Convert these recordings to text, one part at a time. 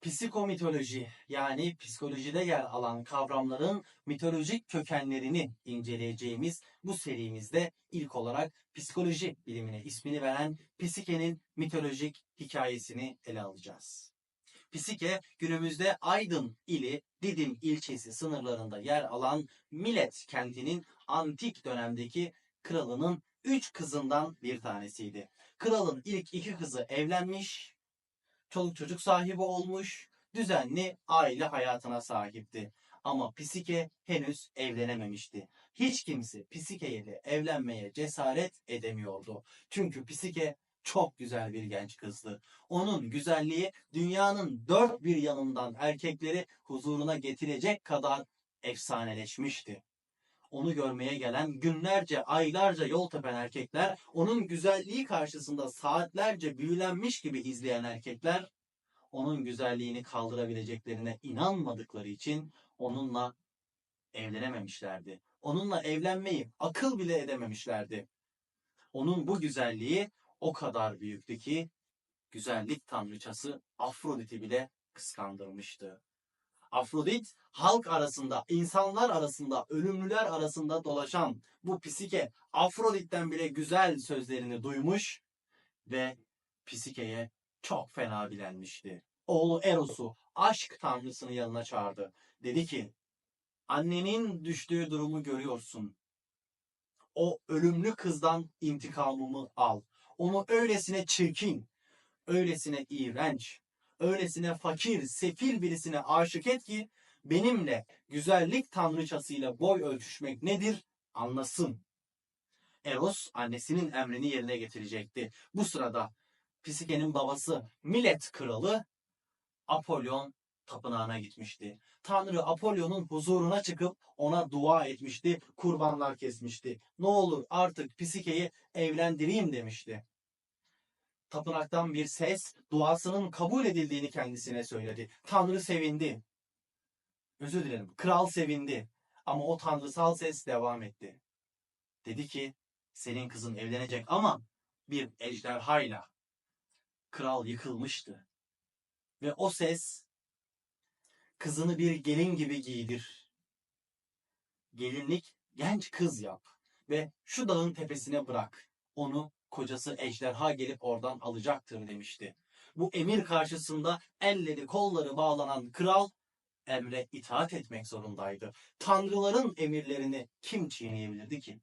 Psikomitoloji yani psikolojide yer alan kavramların mitolojik kökenlerini inceleyeceğimiz bu serimizde ilk olarak psikoloji bilimine ismini veren Psike'nin mitolojik hikayesini ele alacağız. Psike günümüzde Aydın ili Didim ilçesi sınırlarında yer alan Milet kentinin antik dönemdeki kralının üç kızından bir tanesiydi. Kralın ilk iki kızı evlenmiş, çoluk çocuk sahibi olmuş, düzenli aile hayatına sahipti. Ama Psike henüz evlenememişti. Hiç kimse Psike ile evlenmeye cesaret edemiyordu. Çünkü Psike çok güzel bir genç kızdı. Onun güzelliği dünyanın dört bir yanından erkekleri huzuruna getirecek kadar efsaneleşmişti. Onu görmeye gelen günlerce, aylarca yol tepen erkekler, onun güzelliği karşısında saatlerce büyülenmiş gibi izleyen erkekler, onun güzelliğini kaldırabileceklerine inanmadıkları için onunla evlenememişlerdi. Onunla evlenmeyi akıl bile edememişlerdi. Onun bu güzelliği o kadar büyüktü ki güzellik tanrıçası Afrodit'i bile kıskandırmıştı. Afrodit halk arasında, insanlar arasında, ölümlüler arasında dolaşan bu Psike Afrodit'ten bile güzel sözlerini duymuş ve Psike'ye çok fena bilenmişti. Oğlu Eros'u aşk tanrısını yanına çağırdı. Dedi ki, annenin düştüğü durumu görüyorsun. O ölümlü kızdan intikamımı al. Onu öylesine çirkin, öylesine iğrenç, öylesine fakir, sefil birisine aşık et ki benimle güzellik tanrıçasıyla boy ölçüşmek nedir anlasın. Eros annesinin emrini yerine getirecekti. Bu sırada Psike'nin babası Milet kralı Apollon tapınağına gitmişti. Tanrı Apollon'un huzuruna çıkıp ona dua etmişti, kurbanlar kesmişti. Ne olur artık Psike'yi evlendireyim demişti. Tapınaktan bir ses duasının kabul edildiğini kendisine söyledi. Tanrı sevindi. Özür dilerim. Kral sevindi. Ama o tanrısal ses devam etti. Dedi ki senin kızın evlenecek ama bir ejderhayla. Kral yıkılmıştı. Ve o ses kızını bir gelin gibi giydir. Gelinlik genç kız yap ve şu dağın tepesine bırak. Onu kocası ejderha gelip oradan alacaktır demişti. Bu emir karşısında elleri kolları bağlanan kral emre itaat etmek zorundaydı. Tanrıların emirlerini kim çiğneyebilirdi ki?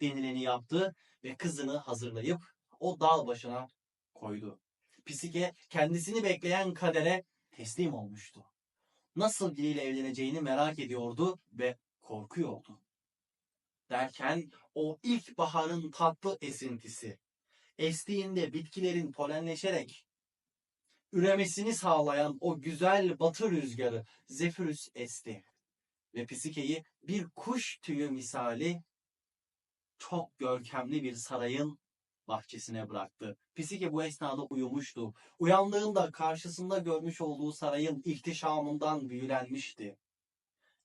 Denileni yaptı ve kızını hazırlayıp o dağ başına koydu. Pisike kendisini bekleyen kadere teslim olmuştu. Nasıl biriyle evleneceğini merak ediyordu ve korkuyordu. Derken o ilkbaharın tatlı esintisi, estiğinde bitkilerin polenleşerek üremesini sağlayan o güzel batı rüzgarı Zephyrus esti. Ve Pisike'yi bir kuş tüyü misali çok görkemli bir sarayın bahçesine bıraktı. Pisike bu esnada uyumuştu. Uyandığında karşısında görmüş olduğu sarayın ihtişamından büyülenmişti.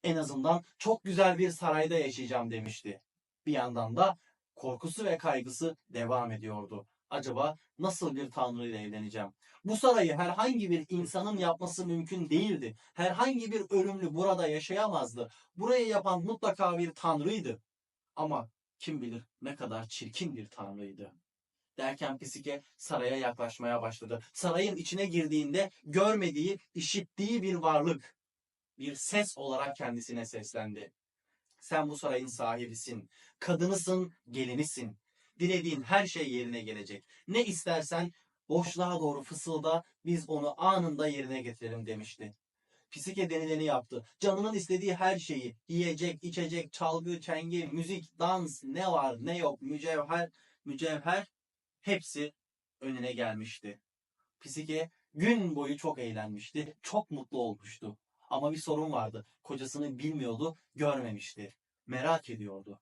En azından çok güzel bir sarayda yaşayacağım demişti. Bir yandan da korkusu ve kaygısı devam ediyordu. Acaba nasıl bir tanrı ile evleneceğim? Bu sarayı herhangi bir insanın yapması mümkün değildi. Herhangi bir ölümlü burada yaşayamazdı. Burayı yapan mutlaka bir tanrıydı. Ama kim bilir ne kadar çirkin bir tanrıydı. Derken Pisike saraya yaklaşmaya başladı. Sarayın içine girdiğinde görmediği, işittiği bir varlık, bir ses olarak kendisine seslendi. Sen bu sarayın sahibisin, kadınısın, gelinisin. Dilediğin her şey yerine gelecek. Ne istersen boşluğa doğru fısılda, biz onu anında yerine getirelim demişti. Pisike denileni yaptı. Canının istediği her şeyi, yiyecek, içecek, çalgı, çengi, müzik, dans, ne var ne yok, mücevher, mücevher hepsi önüne gelmişti. Pisike gün boyu çok eğlenmişti, çok mutlu olmuştu. Ama bir sorun vardı. Kocasını bilmiyordu, görmemişti. Merak ediyordu.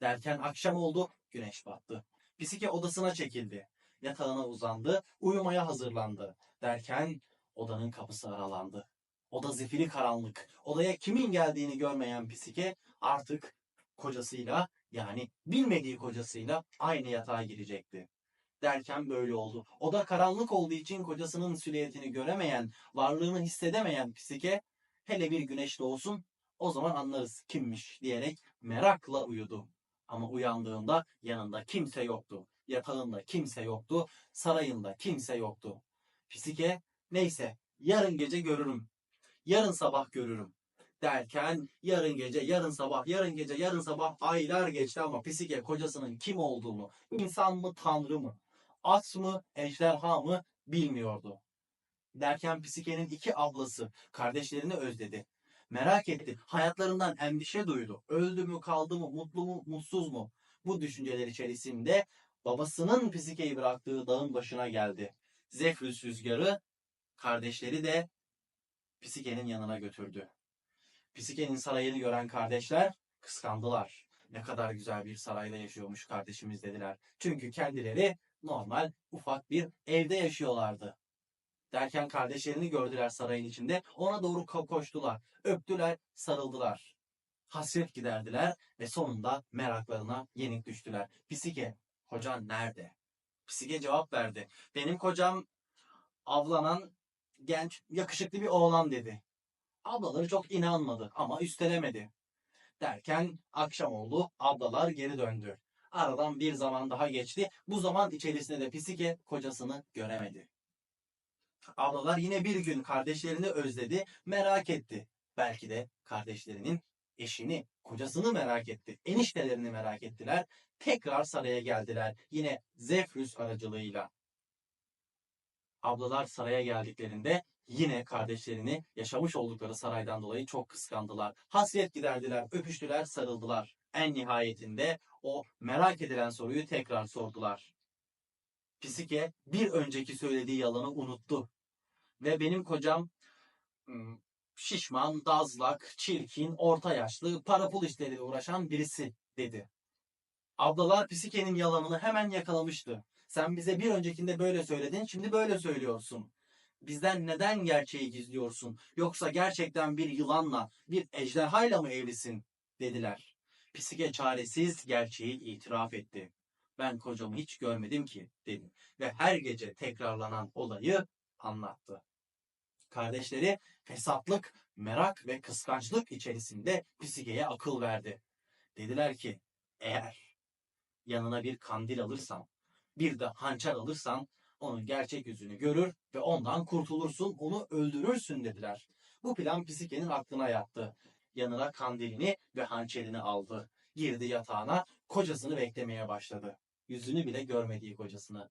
Derken akşam oldu, güneş battı. Pisike odasına çekildi. Yatağına uzandı, uyumaya hazırlandı. Derken odanın kapısı aralandı. Oda zifiri karanlık. Odaya kimin geldiğini görmeyen Pisike artık kocasıyla yani bilmediği kocasıyla aynı yatağa girecekti. Derken böyle oldu. O da karanlık olduğu için kocasının silüetini göremeyen, varlığını hissedemeyen Pisike hele bir güneş doğsun o zaman anlarız kimmiş diyerek merakla uyudu. Ama uyandığında yanında kimse yoktu. Yatağında kimse yoktu. Sarayında kimse yoktu. Pisike neyse yarın gece görürüm. Yarın sabah görürüm derken yarın gece, yarın sabah, yarın gece, yarın sabah aylar geçti ama Pisike kocasının kim olduğunu, insan mı, tanrı mı, at mı, ejderha mı bilmiyordu. Derken Pisike'nin iki ablası kardeşlerini özledi. Merak etti. Hayatlarından endişe duydu. Öldü mü, kaldı mı, mutlu mu, mutsuz mu? Bu düşünceler içerisinde babasının Pisike'yi bıraktığı dağın başına geldi. Zefrüs rüzgarı kardeşleri de Pisike'nin yanına götürdü. Pisike'nin sarayını gören kardeşler kıskandılar. Ne kadar güzel bir sarayda yaşıyormuş kardeşimiz dediler. Çünkü kendileri normal ufak bir evde yaşıyorlardı. Derken kardeşlerini gördüler sarayın içinde. Ona doğru ko- koştular. Öptüler, sarıldılar. Hasret giderdiler ve sonunda meraklarına yenik düştüler. Pisike, kocan nerede? Pisike cevap verdi. Benim kocam avlanan genç, yakışıklı bir oğlan dedi. Ablaları çok inanmadı ama üstelemedi. Derken akşam oldu, ablalar geri döndü. Aradan bir zaman daha geçti. Bu zaman içerisinde de Pisike kocasını göremedi. Ablalar yine bir gün kardeşlerini özledi, merak etti. Belki de kardeşlerinin eşini, kocasını merak etti. Eniştelerini merak ettiler. Tekrar saraya geldiler. Yine Zefrüs aracılığıyla. Ablalar saraya geldiklerinde yine kardeşlerini yaşamış oldukları saraydan dolayı çok kıskandılar. Hasret giderdiler, öpüştüler, sarıldılar. En nihayetinde o merak edilen soruyu tekrar sordular. Pisike bir önceki söylediği yalanı unuttu. Ve benim kocam şişman, dazlak, çirkin, orta yaşlı, para pul işleriyle uğraşan birisi dedi. Ablalar Pisike'nin yalanını hemen yakalamıştı. Sen bize bir öncekinde böyle söyledin, şimdi böyle söylüyorsun. Bizden neden gerçeği gizliyorsun? Yoksa gerçekten bir yılanla, bir ejderhayla mı evlisin? dediler. Pisike çaresiz gerçeği itiraf etti. Ben kocamı hiç görmedim ki dedi. Ve her gece tekrarlanan olayı anlattı. Kardeşleri fesatlık, merak ve kıskançlık içerisinde Pisike'ye akıl verdi. Dediler ki eğer yanına bir kandil alırsan, bir de hançer alırsan onun gerçek yüzünü görür ve ondan kurtulursun, onu öldürürsün dediler. Bu plan Pisike'nin aklına yattı. Yanına kandilini ve hançerini aldı. Girdi yatağına, kocasını beklemeye başladı. Yüzünü bile görmediği kocasını.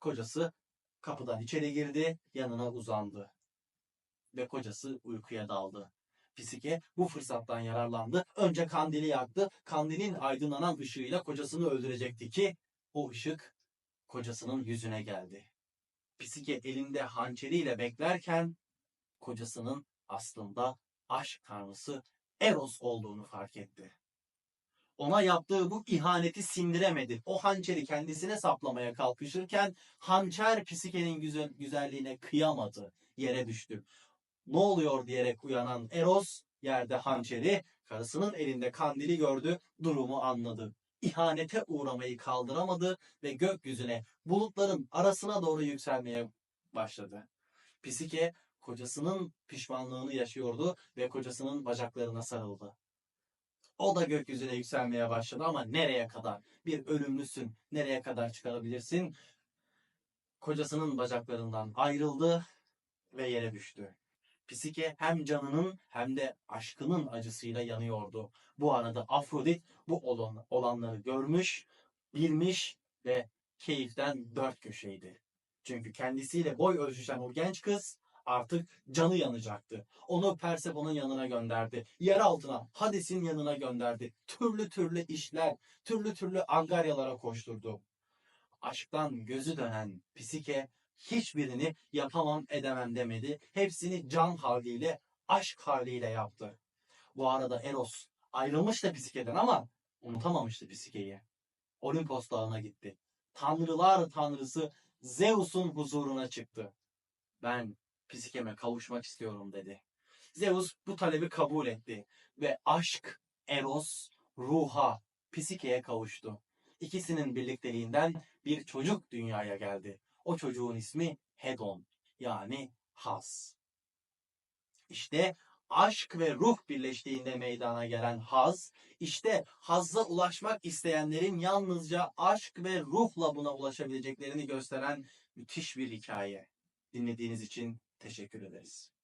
Kocası kapıdan içeri girdi, yanına uzandı. Ve kocası uykuya daldı. Pisike bu fırsattan yararlandı. Önce kandili yaktı. Kandilin aydınlanan ışığıyla kocasını öldürecekti ki o ışık kocasının yüzüne geldi. Pisike elinde hançeriyle beklerken kocasının aslında aşk tanrısı Eros olduğunu fark etti. Ona yaptığı bu ihaneti sindiremedi. O hançeri kendisine saplamaya kalkışırken hançer Pisike'nin güzel, güzelliğine kıyamadı. Yere düştü. Ne oluyor diyerek uyanan Eros yerde hançeri, karısının elinde kandili gördü, durumu anladı. İhanete uğramayı kaldıramadı ve gökyüzüne bulutların arasına doğru yükselmeye başladı. Pisike kocasının pişmanlığını yaşıyordu ve kocasının bacaklarına sarıldı. O da gökyüzüne yükselmeye başladı ama nereye kadar? Bir ölümlüsün. Nereye kadar çıkarabilirsin? Kocasının bacaklarından ayrıldı ve yere düştü. Pisike hem canının hem de aşkının acısıyla yanıyordu. Bu arada Afrodit bu olan, olanları görmüş, bilmiş ve keyiften dört köşeydi. Çünkü kendisiyle boy ölçüşen o genç kız artık canı yanacaktı. Onu Persephone'un yanına gönderdi. Yer altına Hades'in yanına gönderdi. Türlü türlü işler, türlü türlü angaryalara koşturdu. Aşktan gözü dönen Pisike hiçbirini yapamam edemem demedi. Hepsini can haliyle, aşk haliyle yaptı. Bu arada Eros ayrılmış da Pisike'den ama unutamamıştı Pisike'yi. Olimpos dağına gitti. Tanrılar tanrısı Zeus'un huzuruna çıktı. Ben Pisike'me kavuşmak istiyorum dedi. Zeus bu talebi kabul etti ve aşk, Eros, ruha, Pisike'ye kavuştu. İkisinin birlikteliğinden bir çocuk dünyaya geldi. O çocuğun ismi Hedon yani haz. İşte aşk ve ruh birleştiğinde meydana gelen haz, işte hazza ulaşmak isteyenlerin yalnızca aşk ve ruhla buna ulaşabileceklerini gösteren müthiş bir hikaye. Dinlediğiniz için teşekkür ederiz.